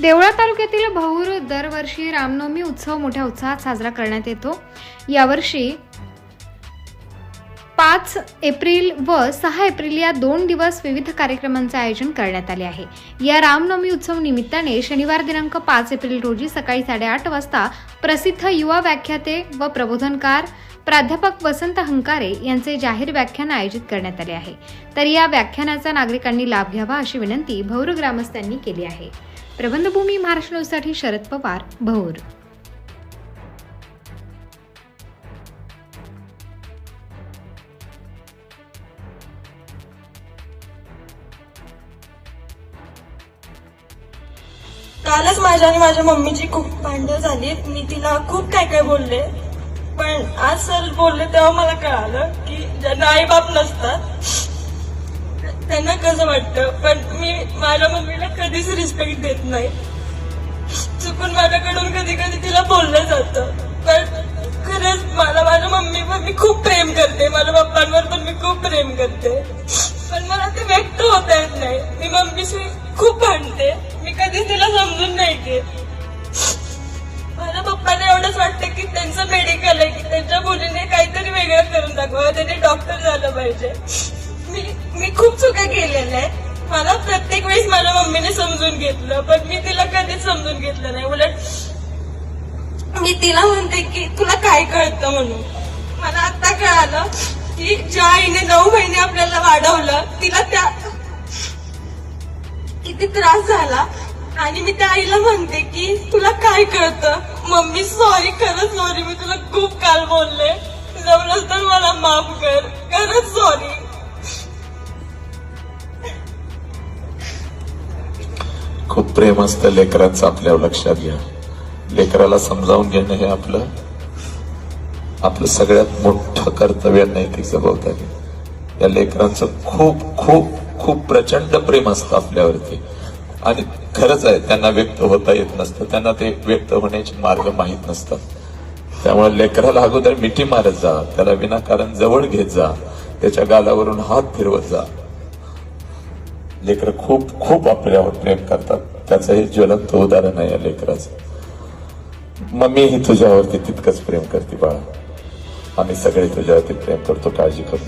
देवळा तालुक्यातील भौर दरवर्षी रामनवमी उत्सव मोठ्या उत्साहात साजरा करण्यात येतो. यावर्षी पाच एप्रिल व सहा एप्रिल या दोन दिवस विविध कार्यक्रमांचे आयोजन करण्यात आले आहे. या रामनवमी उत्सव निमित्ताने शनिवार दिनांक पाच एप्रिल रोजी सकाळी साडेआठ वाजता प्रसिद्ध युवा व्याख्याते व प्रबोधनकार प्राध्यापक वसंत हंकारे यांचे जाहीर व्याख्यान आयोजित करण्यात आले आहे. तर या व्याख्यानाचा नागरिकांनी लाभ घ्यावा अशी विनंती भौर ग्रामस्थांनी केली आहे. प्रबंधभूमी महाराष्ट्र न्यूजसाठी शरद पवार भौर. कालच माझ्या आणि माझ्या मम्मीची खूप भांडण झाली मी तिला खूप काय काय बोलले. पण आज सर बोलले तेव्हा मला कळालं की ज्यांना आई बाप नसतात त्यांना कसं वाटतं? पण मी माझ्या मम्मीला कधीच रिस्पेक्ट देत नाही. चुकून माझ्याकडून कधी कधी तिला बोललं जातं. पण खरंच मला माझ्या मम्मीवर मी खूप प्रेम करते. माझ्या पप्पांवर पण मी खूप प्रेम करते. पण मला ते व्यक्त होता येत नाही. मी मम्मीशी खूप भांडते. मी कधी तिला समजून नाही घेत. की त्यांचं मेडिकल आहे की त्यांच्या मुलीने काहीतरी वेगळं करून दाखवा त्यांनी डॉक्टर झालं पाहिजे. मी मी खूप चुका केलेल्या आहे मला प्रत्येक वेळेस माझ्या मम्मीने समजून घेतलं पण मी तिला कधीच समजून घेतलं नाही. उलट मी तिला म्हणते की तुला काय कळतं म्हणून? मला आता कळालं की ज्या आईने नऊ महिने आपल्याला वाढवलं तिला त्या किती त्रास झाला आणि मी त्या आईला म्हणते की तुला काय कळतं? मम्मी सॉरी खरंच सॉरी मी तुला खूप काल बोलले. जमलंच तर मला माफ कर. खरंच सॉरी खूप प्रेम असतं लेकरांचं आपल्यावर लक्षात घ्या. लेकराला समजावून घेणं हे आपलं आपलं सगळ्यात मोठं कर्तव्य नैतिक जबाबदारी. या लेकरांचं खूप खूप खूप प्रचंड प्रेम असतं आपल्यावरती. आणि खरंच आहे त्यांना व्यक्त होता येत नसतं. त्यांना ते व्यक्त होण्याचे मार्ग माहीत नसतात. त्यामुळे लेकराला अगोदर मिठी मारत जा त्याला विनाकारण जवळ घेत जा त्याच्या गालावरून हात फिरवत जा. लेकर खूप खूप आपल्यावर प्रेम करतात. त्याचं हे ज्वलंत उदाहरण आहे या लेकराचं. मम्मी ही तुझ्यावरती तितकंच प्रेम करते बाळा. आम्ही सगळे तुझ्यावरती प्रेम करतो काळजी करतो